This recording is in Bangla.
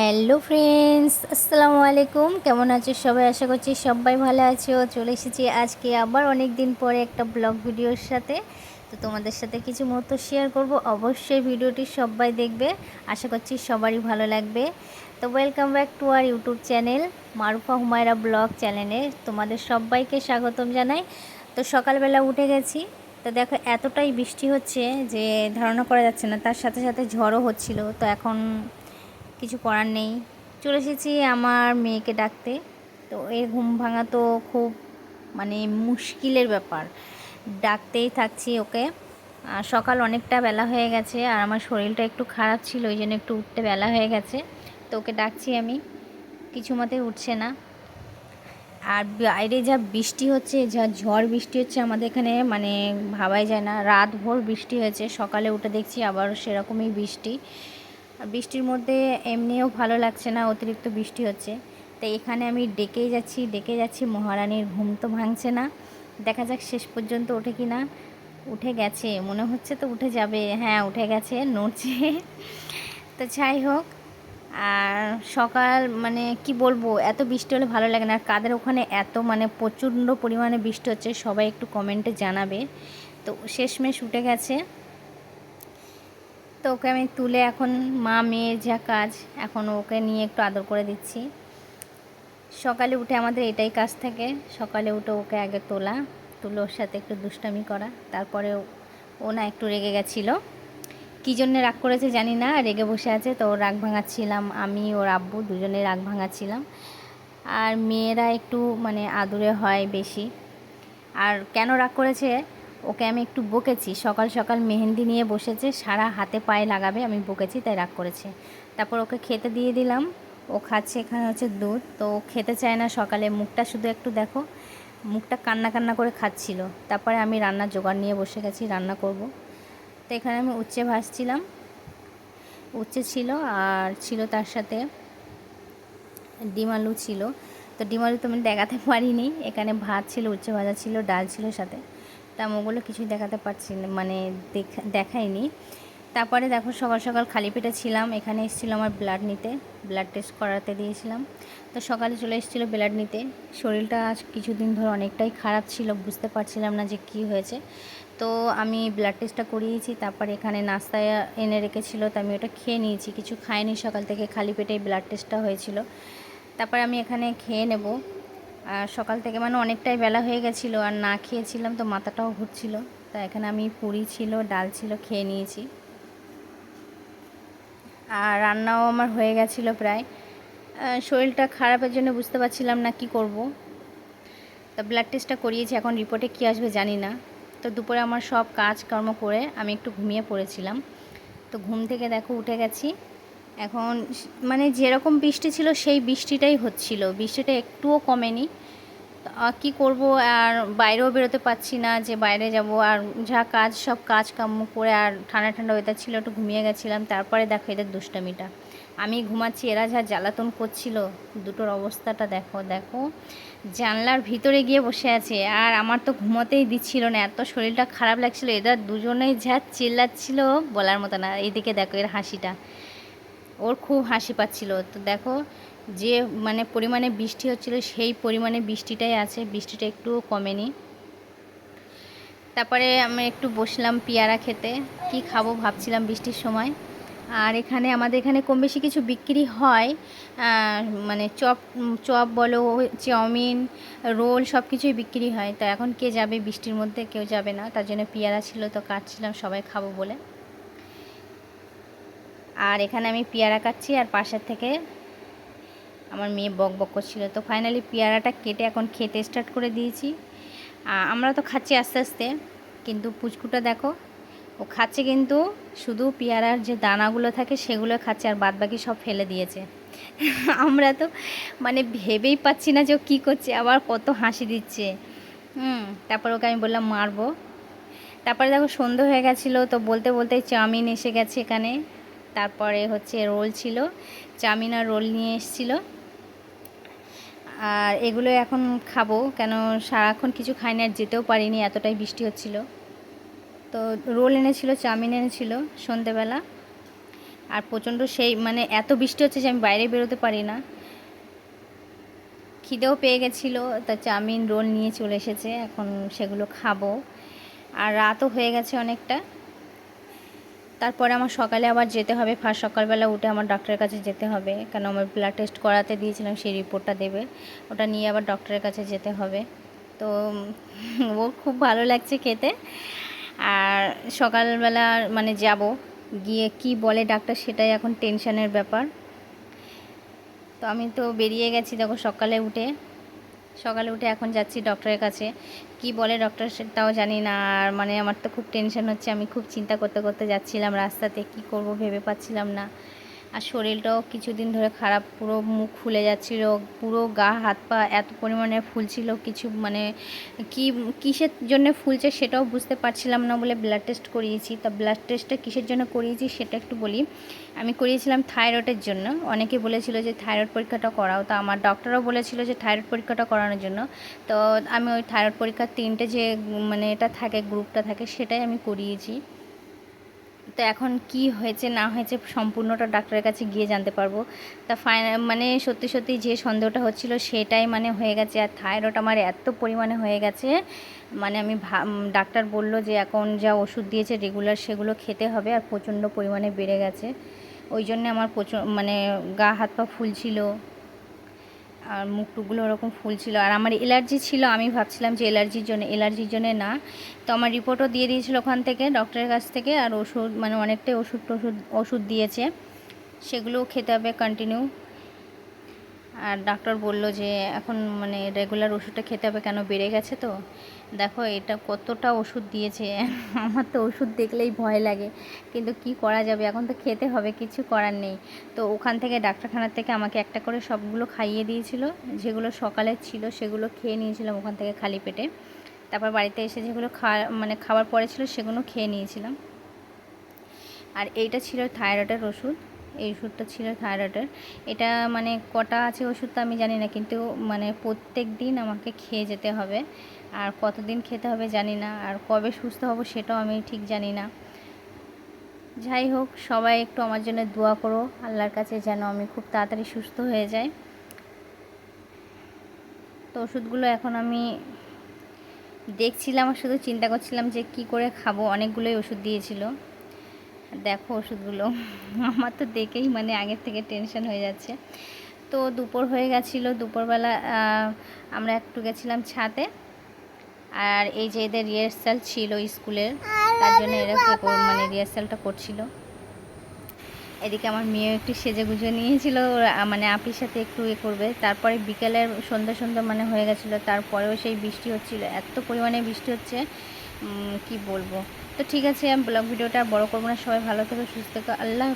হ্যালো ফ্রেন্ডস, আসসালামু আলাইকুম। কেমন আছো সবাই? আশা করছি সবাই ভালো আছো। চলে এসেছি আজকে আবার অনেক দিন পরে একটা ব্লগ ভিডিওর সাথে। তো তোমাদের সাথে কিছু মুহূর্ত শেয়ার করব। অবশ্যই ভিডিওটি সবাই দেখবে। আশা করছি সবারই ভালো লাগবে। তো welcome back to our YouTube channel Marufa Humaira vlog চ্যানেলে তোমাদের সবাইকে স্বাগতম জানাই। তো সকালবেলা উঠে গেছি। তো দেখো, এতটাই বৃষ্টি হচ্ছে যে ধারণা করা যাচ্ছে না। তার সাথে সাথে ঝড়ও হচ্ছিল। তো এখন কিছু করার নেই। চলে এসেছি আমার মেয়েকে ডাকতে। তো এই ঘুম ভাঙা তো খুব মানে মুশকিলের ব্যাপার। ডাকতেই থাকছি ওকে। আর সকাল অনেকটা বেলা হয়ে গেছে আর আমার শরীরটা একটু খারাপ ছিল, ওই জন্য একটু উঠতে বেলা হয়ে গেছে। তো ওকে ডাকছি আমি। কিছু মতে উঠছে না। আর বাইরে যা বৃষ্টি হচ্ছে, যা ঝড় বৃষ্টি হচ্ছে, আমাদের এখানে মানে ভাবাই যায় না। রাত ভোর বৃষ্টি হয়েছে, সকালে উঠে দেখছি আবার সেরকমই বৃষ্টি। বৃষ্টির মধ্যে এমনিও ভালো লাগছে না, অতিরিক্ত বৃষ্টি হচ্ছে। তো এখানে আমি ডেকেই যাচ্ছি, ডেকে যাচ্ছি, মহারানীর ঘুম তো ভাঙছে না। দেখা যাক শেষ পর্যন্ত ওঠে কি না। উঠে গেছে, মনে হচ্ছে তো উঠে যাবে। হ্যাঁ উঠে গেছে, নড়ছে। তো যাই হোক, আর সকাল মানে কি বলব, এত বৃষ্টি হলে ভালো লাগে না। আর কাদের ওখানে এত মানে প্রচণ্ড পরিমাণে বৃষ্টি হচ্ছে, সবাই একটু কমেন্টে জানাবে। তো শেষমেশ উঠে গেছে। তো ওকে আমি তুলে এখন মা, মেয়ের যা কাজ, এখন ওকে নিয়ে একটু আদর করে দিচ্ছি। সকালে উঠে আমাদের এটাই কাজ থাকে, সকালে উঠে ওকে আগে তোলা, তুলে ওর সাথে একটু দুষ্টামি করা, তারপরে ও না একটু রেগে গেছিল। কী জন্যে রাগ করেছে জানি না, রেগে বসে আছে, তো রাগ ভাঙাচ্ছিলাম, আমি, ওর আব্বু দুজনে রাগ ভাঙাচ্ছিলাম। আর মেয়েরা একটু মানে আদুরে হয় বেশি। আর কেন রাগ করেছে? ওকে আমি একটু বকেছি। সকাল সকাল মেহেন্দি নিয়ে বসেছে, সারা হাতে পায়ে লাগাবে, আমি বকেছি, তাই রাগ করেছে। তারপর ওকে খেতে দিয়ে দিলাম। ও খাচ্ছে এখানে হচ্ছে দুধ, তো ও খেতে চায় না সকালে। মুখটা শুধু একটু দেখো, মুখটা কান্না কান্না করে খাচ্ছিল। তারপরে আমি রান্নার জোগাড় নিয়ে বসে গেছি, রান্না করব। তো এখানে আমি উচ্ছে ভাসছিলাম উচ্ছে ছিল আর ছিল তার সাথে ডিম আলু ছিল। তো ডিম আলু তো আমি দেখাতে পারিনি। এখানে ভাত ছিল, উচ্ছে ভাজা ছিল, ডাল ছিল সাথে। তা ওগুলো কিছুই দেখাতে পারছি না মানে দেখাইনি। তারপরে দেখো সকাল সকাল খালি পেটে ছিলাম, এখানে এসেছিল আমার ব্লাড নিতে, ব্লাড টেস্ট করাতে দিয়েছিলাম। তো সকালে চলে এসেছিল ব্লাড নিতে, শরীরটা আজ কিছুদিন ধরে অনেকটাই খারাপ ছিল, বুঝতে পারছিলাম না যে কি হয়েছে। তো আমি ব্লাড টেস্টটা করিয়েছি, তারপরে এখানে নাস্তায় এনে রেখেছিলো, তো আমি ওটা খেয়ে নিয়েছি, কিছু খাইনি সকাল থেকে, খালি পেটে ব্লাড টেস্টটা হয়েছিল। তারপরে আমি এখানে খেয়ে নেব। সকাল থেকে মানে অনেকটাই বেলা হয়ে গেছিল আর না খেয়েছিলাম তো মাথাটাও ঘুরছিল। তা এখানে আমি পুরি ছিল, ডাল ছিল, খেয়ে নিয়েছি। আর রান্নাও আমার হয়ে গেছিল প্রায়। শরীরটা খারাপের জন্য বুঝতে পারছিলাম না কি করব। তা ব্লাড টেস্টটা করিয়েছি, এখন রিপোর্টে কী আসবে জানি না। তো দুপুরে আমার সব কাজকর্ম করে আমি একটু ঘুমিয়ে পড়েছিলাম। তো ঘুম থেকে দেখো উঠে গেছি। এখন মানে যেরকম বৃষ্টি ছিল সেই বৃষ্টিটাই হচ্ছিল। বৃষ্টিটা একটুও কমেনি। কি করব? আর বাইরেও বেরোতে পারছি না যে বাইরে যাব। আর যা কাজ, সব কাজ কাম্য করে আর ঠান্ডা ঠান্ডা ওয়েদার ছিল, একটু ঘুমিয়ে গেছিলাম। তারপরে দেখো এদের দুষ্টামিটা। আমি ঘুমাচ্ছি, এরা যা জ্বালাতন করছিল, দুটোর অবস্থাটা দেখো দেখো। জানলার ভিতরে গিয়ে বসে আছে। আর আমার তো ঘুমোতেই দিচ্ছিল না, এত শরীরটা খারাপ লাগছিল। এরা দুজনেই যা চিল্লাচ্ছিল বলার মতো না। এইদিকে দেখো এর হাসিটা। ওর খুব হাসি পাচ্ছিল। তো দেখো যে মানে পরিমাণে বৃষ্টি হচ্ছিল, সেই পরিমাণে বৃষ্টিটাই আছে, বৃষ্টিটা একটুও কমেনি। তারপরে আমি একটু বসলাম পেয়ারা খেতে, কি খাব ভাবছিলাম বৃষ্টির সময়। আর এখানে আমাদের এখানে কম বেশি কিছু বিক্রি হয় মানে চপ চপ বলো, চাউমিন, রোল সব কিছুই বিক্রি হয়। তো এখন কে যাবে বৃষ্টির মধ্যে, কেউ যাবে না। তার জন্য পেয়ারা ছিল, তো কাটছিলাম, সবাই খাব বলে। আর এখানে আমি পেয়ারা কাটছি আর পাশের থেকে আমার মেয়ে বক বক করছিল। তো ফাইনালি পেয়ারাটা কেটে এখন খেতে স্টার্ট করে দিয়েছি। আমরা তো খাচ্ছি আস্তে আস্তে, কিন্তু পুচকুটা দেখো, ও খাচ্ছে কিন্তু শুধু পেয়ারার যে দানাগুলো থাকে সেগুলো খাচ্ছে আর বাদ বাকি সব ফেলে দিয়েছে। আমরা তো মানে ভেবেই পাচ্ছি না যে ও কী করছে, আবার কত হাসি দিচ্ছে। হুম, তারপর ওকে আমি বললাম, মারবো। তারপরে দেখো সন্ধে হয়ে গেছিল, তো বলতে বলতে চাউমিন এসে গেছে এখানে। তারপরে হচ্ছে রোল ছিল চাউমিন আর রোল নিয়ে এসেছিল। আর এগুলো এখন খাব, কেন সারাক্ষণ কিছু খাইনি আর যেতেও পারিনি, এতটাই বৃষ্টি হচ্ছিল। তো রোল এনেছিল, চাউমিন এনেছিল সন্ধেবেলা। আর প্রচণ্ড সেই মানে এত বৃষ্টি হচ্ছে যে আমি বাইরে বেরোতে পারি না। খিদেও পেয়ে গেছিল, তা চাউমিন রোল নিয়ে চলে এসেছে, এখন সেগুলো খাব। আর রাতও হয়ে গেছে অনেকটা। তারপরে আমার সকালে আবার যেতে হবে। ফার্স্ট সকালবেলা উঠে আমার ডক্টরের কাছে যেতে হবে। কেন আমার ব্লাড টেস্ট করাতে দিয়েছিলাম, সেই রিপোর্টটা দেবে। ওটা নিয়ে আবার ডক্টরের কাছে যেতে হবে। তো ও খুব ভালো লাগছে খেতে। আর সকালবেলা মানে যাব। গিয়ে কি বলে ডাক্তার সেটাই এখন টেনশনের ব্যাপার। তো আমি তো বেরিয়ে গেছি দেখো সকালে উঠে। সকালে উঠে এখন যাচ্ছি ডক্টরের কাছে। কি বলে ডক্টর সেটাও জানি না, আর মানে আমার তো খুব টেনশন হচ্ছে। আমি খুব চিন্তা করতে করতে যাচ্ছিলাম রাস্তাতে, কি করব ভেবে পাচ্ছিলাম না। আর শরীরটাও কিছুদিন ধরে খারাপ, পুরো মুখ ফুলে যাচ্ছিল, পুরো গা, হাত পা এত পরিমাণে ফুলছিল, কিছু মানে কি, কিসের জন্য ফুলছে সেটাও বুঝতে পারছিলাম না বলে ব্লাড টেস্ট করিয়েছি। তা ব্লাড টেস্টটা কিসের জন্য করিয়েছি সেটা একটু বলি। আমি করিয়েছিলাম থাইরয়েডের জন্য। অনেকে বলেছিল যে থাইরয়েড পরীক্ষাটা করাও। তা আমার ডক্টরও বলেছিল যে থাইরয়েড পরীক্ষাটা করানোর জন্য। তো আমি ওই থাইরয়েড পরীক্ষার তিনটে যে মানে এটা থাকে গ্রুপটা থাকে, সেটাই আমি করিয়েছি। তো এখন কি হয়েছে, না হয়েছে সম্পূর্ণটা ডাক্তারের কাছে গিয়ে জানতে পারব। তা ফাইনাল মানে সত্যি সত্যি যে সন্দেহটা হচ্ছিল সেটাই মানে হয়ে গেছে। আর থাইরয়েড আমার এত পরিমাণে হয়ে গেছে মানে আমি ডাক্তার বলল যে এখন যা ওষুধ দিয়েছে রেগুলার সেগুলো খেতে হবে আর প্রচণ্ড পরিমাণে বেড়ে গেছে। ওই জন্যে আমার প্রচুর মানে গা হাত পা ফুলছিল। আর মুখ টুকগুলো ওরকম ফুল ছিল। আর আমার এলার্জি ছিল, আমি ভাবছিলাম যে এলার্জির জন্য এলার্জির জন্য না। তো আমার রিপোর্টও দিয়ে দিয়েছিল ওখান থেকে ডক্টরের কাছ থেকে, আর ওষুধ মানে অনেকটাই ওষুধ টষুধ ওষুধ দিয়েছে। সেগুলোও খেতে হবে কন্টিনিউ আর ডাক্তার বলল যে এখন মানে রেগুলার ওষুধটা খেতে হবে কেন? বেড়ে গেছে তো। দেখো, এটা কতটা ওষুধ দিয়েছে। আমার তো ওষুধ দেখলেই ভয় লাগে। কিন্তু কি করা যাবে? এখন তো খেতে হবে, কিছু করার নেই। তো ওখান থেকে, ডাক্তারখানার থেকে আমাকে একটা করে সবগুলো খাইয়ে দিয়েছিল। যেগুলো সকালে ছিল, সেগুলো খেয়ে নিয়েছিলাম ওখান থেকে খালি পেটে। তারপর বাড়িতে এসে যেগুলো খাওয়া মানে খাবার পরে ছিল, সেগুলো খেয়ে নিয়েছিলাম। আর এইটা ছিল থাইরয়েডের ওষুধ। এই ওষুধটা ছিল থাইরয়েডের। এটা মানে কটা আছে ওষুধটা আমি জানি না, কিন্তু মানে প্রত্যেক দিন আমাকে খেয়ে যেতে হবে। আর কতদিন খেতে হবে জানি না, আর কবে সুস্থ হব সেটাও আমি ঠিক জানি না। যাই হোক, সবাই একটু আমার জন্য দোয়া করো, আল্লাহর কাছে যেন আমি খুব তাড়াতাড়ি সুস্থ হয়ে যাই। তো ওষুধগুলো এখন আমি দেখছিলাম, শুধু চিন্তা করছিলাম যে কি করে খাব, অনেকগুলোই ওষুধ দিয়েছিল। দেখো ওষুধগুলো। আমার তো দেখেই মানে আগের থেকে টেনশন হয়ে যাচ্ছে। তো দুপুর হয়ে গেছিল, দুপুরবেলা আমরা একটু গেছিলাম ছাদে। আর এই যে এদের রিহার্সাল ছিল স্কুলের তার জন্য এরা মানে রিহার্সালটা করছিল। এদিকে আমার মেয়েও একটু সেজে গুজে নিয়েছিল মানে আপির সাথে একটু ইয়ে করবে। তারপরে বিকেলের সন্ধ্যা সন্ধ্যা মানে হয়ে গেছিল, তারপরেও সেই বৃষ্টি হচ্ছিল, এত পরিমাণে বৃষ্টি হচ্ছে কি বলব? তো ঠিক আছে, আমি ব্লগ ভিডিওটা বড় করব না। সবাই ভালো থেকো, সুস্থ থেকো। আল্লাহ